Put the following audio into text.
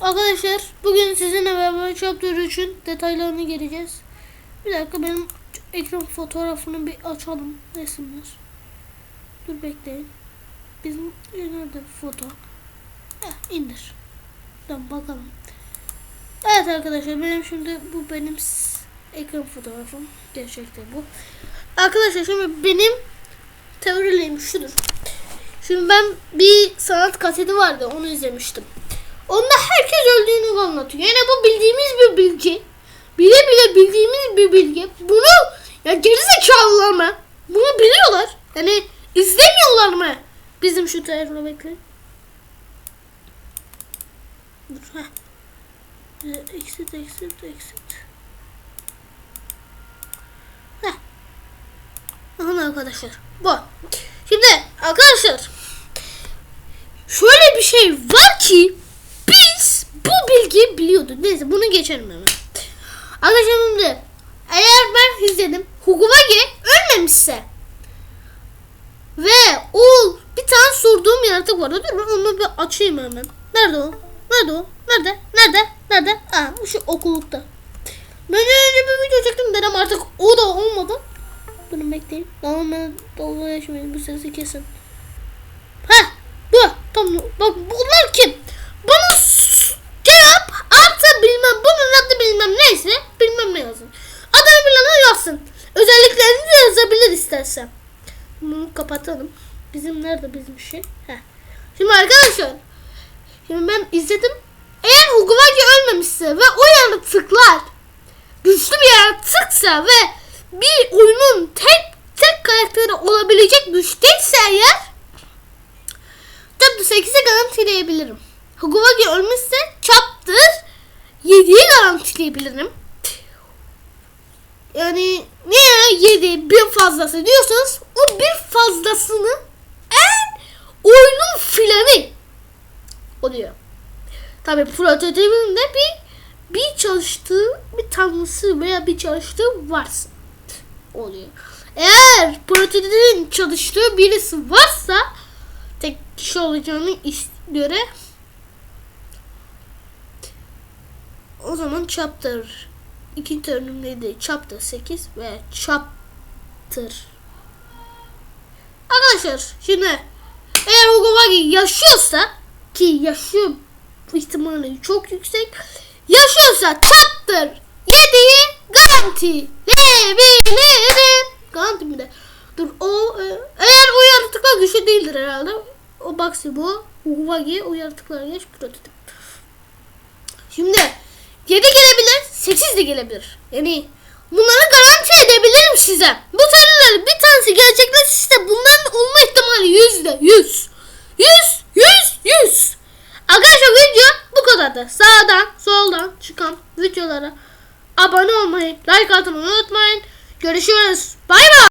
Arkadaşlar bugün sizinle beraber Chapter 3'ün detaylarını geleceğiz. Bir dakika benim ekran fotoğrafını bir açalım resimler. Dur bekleyin. Bizim nerede foto? Heh, indir. Tamam bakalım. Evet arkadaşlar benim şimdi bu benim ekran fotoğrafım. Gerçekten bu. Arkadaşlar şimdi benim teorilerim şudur. Şimdi ben bir sanat kaseti vardı onu izlemiştim. Onda herkes öldüğünü anlatıyor. Yani bu bildiğimiz bir bilgi. Bile bile bildiğimiz bir bilgi. Bunu ya gerizekalılar mı? Bunu biliyorlar. Yani izlemiyorlar mı? Bizim şu telefonu bekle. Ee, Exit exit exit. Heh. Aha arkadaşlar. Bu. Şimdi arkadaşlar şöyle bir şey var ki biliyorduk. Neyse bunu geçelim hemen. Arkadaşlar şimdi eğer ben izledim Huguvagi ölmemişse ve o bir tane sorduğum yaratık vardı. Dur ben onu bir açayım hemen. Nerede o? Nerede o? Nerede? Nerede? Nerede? Aa şu okulukta. Ben önce bir video çektim dedim artık o da olmadı. Durun bekleyin. Tamam ben dalga geçmeyin bu sesi kesin. Ha bu tamam bak bunlar kim? Bana istersen. Bunu kapatalım. Bizim nerede bizim şey? Heh. Şimdi arkadaşlar. Şimdi ben izledim. Eğer Huguvagi ölmemişse ve o yaratıklar güçlü bir yaratıksa ve bir oyunun tek tek karakteri olabilecek güçteyse eğer Chapter 8'i garantileyebilirim. Huguvagi ölmüşse Chapter 7'yi garantileyebilirim. Yani niye 7 bir fazlası diyorsanız o bir fazlasını en oyunun filanı oluyor. Tabi prototipin de bir bir çalıştığı bir tanrısı veya bir çalıştığı varsa oluyor. Eğer prototipin çalıştığı birisi varsa tek kişi olacağını göre o zaman chapter ikinci bölümdeydi chapter 8 ve chapter Arkadaşlar şimdi eğer Hugavagi yaşıyorsa ki yaşıyor ihtimali çok yüksek yaşıyorsa chapter 7'yi garantileyebilirim. Garanti mi de? Dur o e, eğer o yaratıklar güçlü değildir herhalde. O Baxi bu. Hugavagi o yaratıklar geç prototip. Şimdi 7 gelebilir, 8 de gelebilir. Yani bunları garanti edebilirim size. Bu teorilerin bir tanesi gerçekleşirse bunların olma ihtimali yüzde yüz. Yüz, yüz, yüz. Arkadaşlar video bu kadardı. Sağdan, soldan çıkan videolara abone olmayı, like atmayı unutmayın. Görüşürüz. Bay bay.